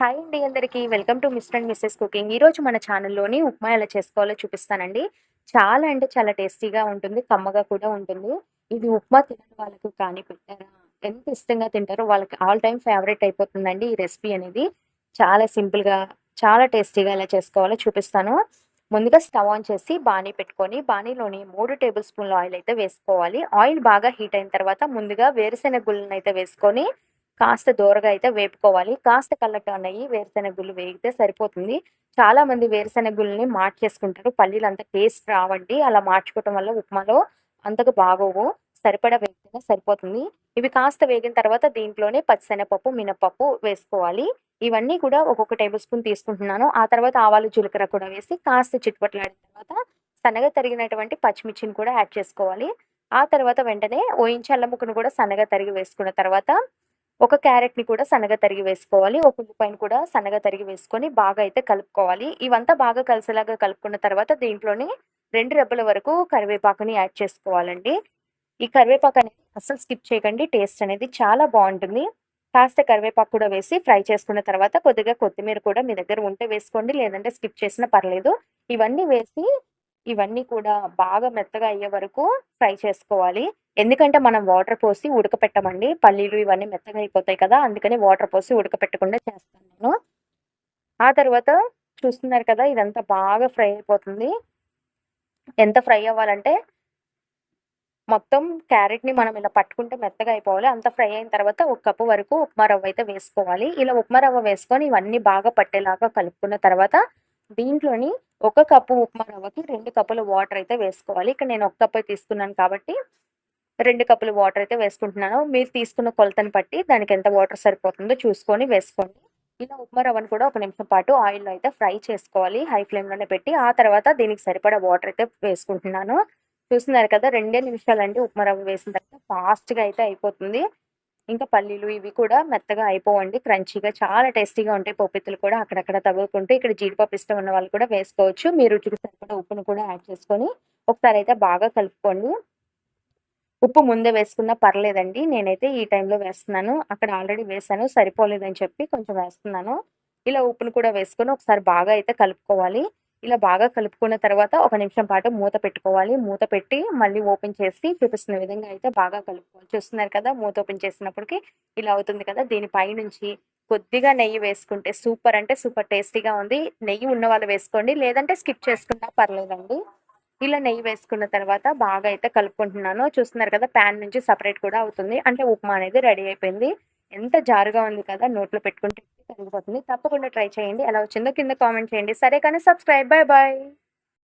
Hi అండి అందరికీ. Welcome to Mr and Mrs cooking. ఈరోజు మన ఛానల్లోని ఉప్మా ఎలా చేసుకోవాలో చూపిస్తానండి. చాలా అంటే చాలా టేస్టీగా ఉంటుంది కమ్మగా కూడా ఉంటుంది. ఇది ఉప్మా తినని వాళ్ళకు కానీ పెట్టారా? ఎంత ఇష్టంగా తింటారో వాళ్ళకి ఆల్ టైమ్ ఫేవరెట్ అయిపోతుందండి ఈ రెసిపీ అనేది. చాలా సింపుల్గా చాలా టేస్టీగా ఎలా చేసుకోవాలో చూపిస్తాను. ముందుగా స్టవ్ ఆన్ చేసి బాణీ పెట్టుకొని బాణీలోని మూడు టేబుల్ స్పూన్ల ఆయిల్ అయితే వేసుకోవాలి. ఆయిల్ బాగా హీట్ అయిన తర్వాత ముందుగా వేరుశెనగ గుళ్ళను అయితే వేసుకొని కాస్త దూరగా అయితే వేపుకోవాలి. కాస్త కళ్ళ అయ్యి వేరుశెనగ గుళ్ళు వేగితే సరిపోతుంది. చాలా మంది వేరుశెనగ గుళ్ళని మార్చేసుకుంటారు. పల్లీలు అంత టేస్ట్ రావండి. అలా మార్చుకోవటం వల్ల ఉప్మాలో అంతగా బాగోవు. సరిపడా వేగితేనే సరిపోతుంది. ఇవి కాస్త వేగిన తర్వాత దీంట్లోనే పచ్చిశనగపప్పు మినపప్పు వేసుకోవాలి. ఇవన్నీ కూడా ఒక్కొక్క టేబుల్ స్పూన్ తీసుకుంటున్నాను. ఆ తర్వాత ఆవాలు జీలకర్ర కూడా వేసి కాస్త చిట్టుపట్లాడిన తర్వాత సన్నగా తరిగినటువంటి పచ్చిమిర్చిని కూడా యాడ్ చేసుకోవాలి. ఆ తర్వాత వెంటనే ఓయించి అల్లం ముక్కను కూడా సన్నగా తరిగి వేసుకున్న తర్వాత ఒక క్యారెట్ని కూడా సన్నగా తరిగి వేసుకోవాలి. ఒక ఉల్లిపాయను కూడా సన్నగా తరిగి వేసుకొని బాగా అయితే కలుపుకోవాలి. ఇవంతా బాగా కలిసేలాగా కలుపుకున్న తర్వాత దీంట్లోని రెండు రెబ్బల వరకు కరివేపాకుని యాడ్ చేసుకోవాలండి. ఈ కరివేపాకు అనేది అస్సలు స్కిప్ చేయకండి. టేస్ట్ అనేది చాలా బాగుంటుంది. కాస్త కరివేపాకు కూడా వేసి ఫ్రై చేసుకున్న తర్వాత కొద్దిగా కొత్తిమీర కూడా మీ దగ్గర ఉంటే వేసుకోండి. లేదంటే స్కిప్ చేసినా పర్లేదు. ఇవన్నీ వేసి ఇవన్నీ కూడా బాగా మెత్తగా అయ్యే వరకు ఫ్రై చేసుకోవాలి. ఎందుకంటే మనం వాటర్ పోసి ఉడకపెట్టమండి. పల్లీలు ఇవన్నీ మెత్తగా అయిపోతాయి కదా అందుకని వాటర్ పోసి ఉడకపెట్టకుండా చేస్తాను నేను. ఆ తర్వాత చూస్తున్నారు కదా ఇదంతా బాగా ఫ్రై అయిపోతుంది. ఎంత ఫ్రై అవ్వాలంటే మొత్తం క్యారెట్ని మనం ఇలా పట్టుకుంటే మెత్తగా అయిపోవాలి. అంత ఫ్రై అయిన తర్వాత ఒక కప్పు వరకు ఉప్మా రవ్వ అయితే వేసుకోవాలి. ఇలా ఉప్మా రవ్వ వేసుకొని ఇవన్నీ బాగా పట్టేలాగా కలుపుకున్న తర్వాత దీంట్లోని ఒక కప్పు ఉప్మా రవ్వకి రెండు కప్పుల వాటర్ అయితే వేసుకోవాలి. ఇక్కడ నేను ఒక కప్పు తీసుకున్నాను కాబట్టి రెండు కప్పులు వాటర్ అయితే వేసుకుంటున్నాను. మీరు తీసుకున్న కొలతని బట్టి దానికి ఎంత వాటర్ సరిపోతుందో చూసుకొని వేసుకోండి. ఇలా ఉప్మా రవ్వను కూడా ఒక నిమిషం పాటు ఆయిల్లో అయితే ఫ్రై చేసుకోవాలి. హై ఫ్లేమ్లోనే పెట్టి ఆ తర్వాత దీనికి సరిపడా వాటర్ అయితే వేసుకుంటున్నాను. చూస్తున్నారు కదా రెండే నిమిషాలండి ఉప్మా రవ్వ వేసిన తర్వాత ఫాస్ట్గా అయితే అయిపోతుంది. ఇంకా పల్లీలు ఇవి కూడా మెత్తగా అయిపోవండి. క్రంచీగా చాలా టేస్టీగా ఉంటాయి. పప్పిత్తులు కూడా అక్కడక్కడ తగులుకుంటూ ఇక్కడ జీడిపప్పు ఇష్టం ఉన్న వాళ్ళు కూడా వేసుకోవచ్చు. మీరు రుచికి సరిపడా ఉప్పును కూడా యాడ్ చేసుకొని ఒకసారి అయితే బాగా కలుపుకోండి. ఉప్పు ముందే వేసుకున్నా పర్లేదండి. నేనైతే ఈ టైంలో వేస్తున్నాను. అక్కడ ఆల్రెడీ వేసాను సరిపోలేదని చెప్పి కొంచెం వేస్తున్నాను. ఇలా ఉప్పును కూడా వేసుకొని ఒకసారి బాగా అయితే కలుపుకోవాలి. ఇలా బాగా కలుపుకున్న తర్వాత ఒక నిమిషం పాటు మూత పెట్టుకోవాలి. మూత పెట్టి మళ్ళీ ఓపెన్ చేసి చూపిస్తున్న విధంగా అయితే బాగా కలుపుకోవాలి. చూస్తున్నారు కదా మూత ఓపెన్ చేసినప్పటికి ఇలా అవుతుంది కదా. దీనిపై నుంచి కొద్దిగా నెయ్యి వేసుకుంటే సూపర్ అంటే సూపర్ టేస్టీగా ఉంది. నెయ్యి ఉన్న వాళ్ళు వేసుకోండి. లేదంటే స్కిప్ చేసుకున్నా పర్లేదండి. ఇలా నెయ్యి వేసుకున్న తర్వాత బాగా అయితే కలుపుకుంటున్నాను. చూస్తున్నారు కదా ప్యాన్ నుంచి సపరేట్ కూడా అవుతుంది. అంటే ఉప్మా అనేది రెడీ అయిపోయింది. ఎంత జారుగా ఉంది కదా నోట్లో పెట్టుకుంటే కరిగిపోతుంది తప్పకుండా ట్రై చేయండి. ఎలా వచ్చిందో కింద కామెంట్ చేయండి. సరే కానీ సబ్స్క్రైబ్ బాయ్ బాయ్